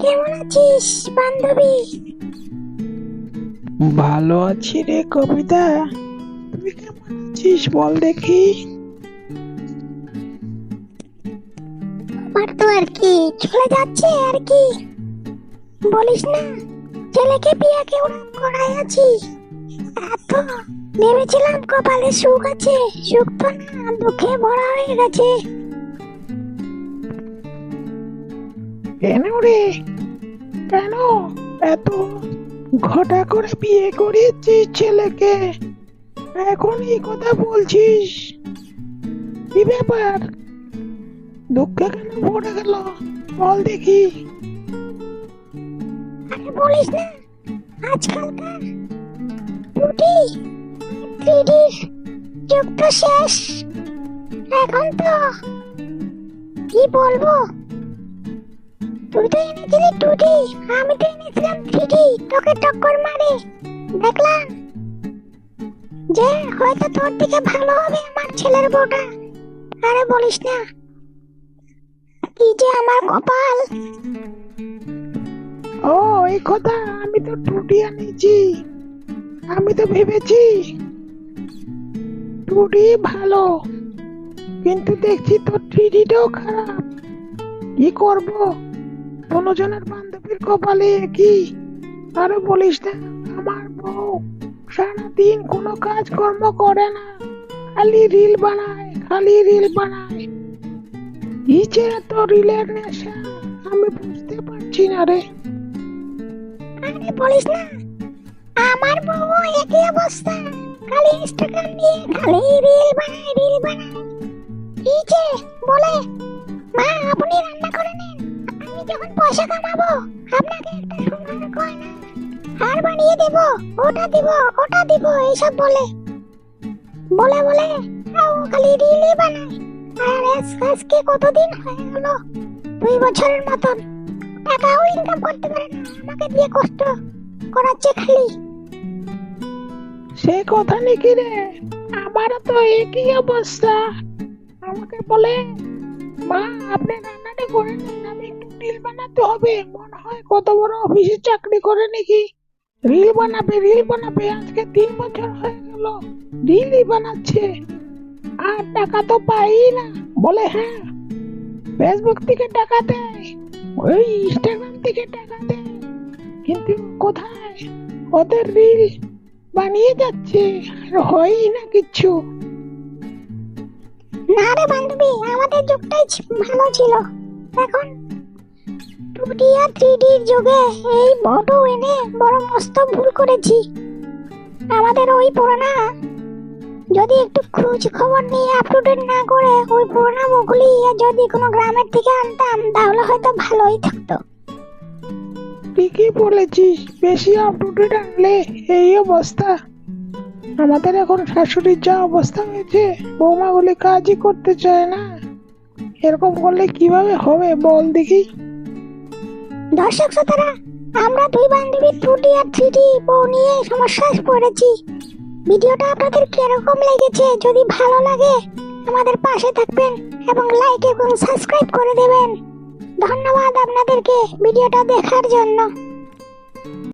কেমন আছিস বান্ধবী? ভালো আছি রে কবিতা। তুই কেমন আছিস বল দেখি। আমার তো আর কি চলে যাচ্ছে আর কি। বলিস না ছেলেকে বিয়াকে করাই আছি। এত ভেবেছিলাম কপালে সুখ আছে সুখ তো না দুঃখে ভরা হয়ে গেছে। কেন রে? কেন? এত ঘটা করে বিয়ে করেছিস ছেলেকে? এখন কথা বলছিস? কি ব্যাপার? দুঃখ কেন পড়ে গেল? বল দেখি। বলিস না, আজকালকার টুটি যুগ তো শেষ। এখন তো কি বলব? তুই তো এনেছিলি টুটি আমি তো এনেছিলাম থ্রিডি তোকে টক্কর মারে। দেখলাম যে হয়তো তোর দিকে ভালো হবে আমার ছেলের বউটা। আরে বলিস না, কি যে আমার কপাল। ও, এই কথা আমি তো টুটি আনিছি আমি তো ভেবেছি টুটি ভালো, কিন্তু দেখছি তো ট্রিটিটাও খারাপ। কি করব? জনের বান্ধবীর কপালে কি আরে বলিস না, আমার বউ সারাদিন কোনো কাজ কর্ম করে না। খালি রিল বানায়, খালি রিল বানায়। ইচ্ছে এত রিলের নেশা, আমি বুঝতে পারছি না রে। আরে বলিস না, আমার বউ একই অবস্থা। খালি ইনস্টাগ্রাম নিয়ে খালি রিল বানায় রিল বানায়। কি বলে, মা, আপনি রান্না করে আমি যখন পয়সা কামাবো? আপনাকে হার বানিয়ে দেব, ওটা ওটা এইসব বলে। বলে বলে ও খালি বানায় আর আজ- আজকে কতদিন হয়ে গেল? দুই বছরের মতন। টাকাও ইনকাম করতে পারে না, আমাকে দিয়ে কষ্ট করাচ্ছে খালি। সে কথা নাকি রে? আমারও তো একই অবস্থা। আমাকে বলে, মা, আপনি রান্নাটা করে নিন, আমি রিল বানাতে হবে। মনে হয় কত বড় অফিসে চাকরি করে নাকি? রিল বানাবে রিল বানাবে, আজকে তিন বছর হয়ে গেল, রিলই বানাচ্ছে। আর টাকা তো পাই না, বলে হ্যাঁ ফেসবুক থেকে টাকা দেয়, ওই ইনস্টাগ্রাম থেকে টাকা দেয়, কিন্তু কোথায়? ওদের রিল বানিয়ে যাচ্ছে, আর হয়ই না কিচ্ছু না রে বান্ধবী, আমাদের যুগটাই ভালো ছিল। এখন টুডি আর থ্রি যুগে এই ফটো এনে বড় মস্ত ভুল করেছি। আমাদের ওই পুরোনা। যদি একটু খোঁজ খবর নিয়ে আপ টু ডেট না করে ওই পুরোনা বগুলি যদি কোনো গ্রামের থেকে আনতাম, তাহলে হয়তো ভালোই থাকতো। ঠিকই বলেছিস, বেশি আপটুডেট আনলে এই অবস্থা। আমাদের এখন শাশুড়ির যা অবস্থা হয়েছে বৌমাগুলি কাজই করতে চায় না। এরকম করলে কীভাবে হবে বল দেখি। দর্শক শ্রোতারা, আমরা দুই বান্ধবী টুটি আর থ্রিটি বউ নিয়ে সমস্যায় পড়েছি। ভিডিওটা আপনাদের কীরকম লেগেছে যদি ভালো লাগে, আমাদের পাশে থাকবেন এবং লাইক এবং সাবস্ক্রাইব করে দেবেন। ধন্যবাদ আপনাদেরকে ভিডিওটা দেখার জন্য।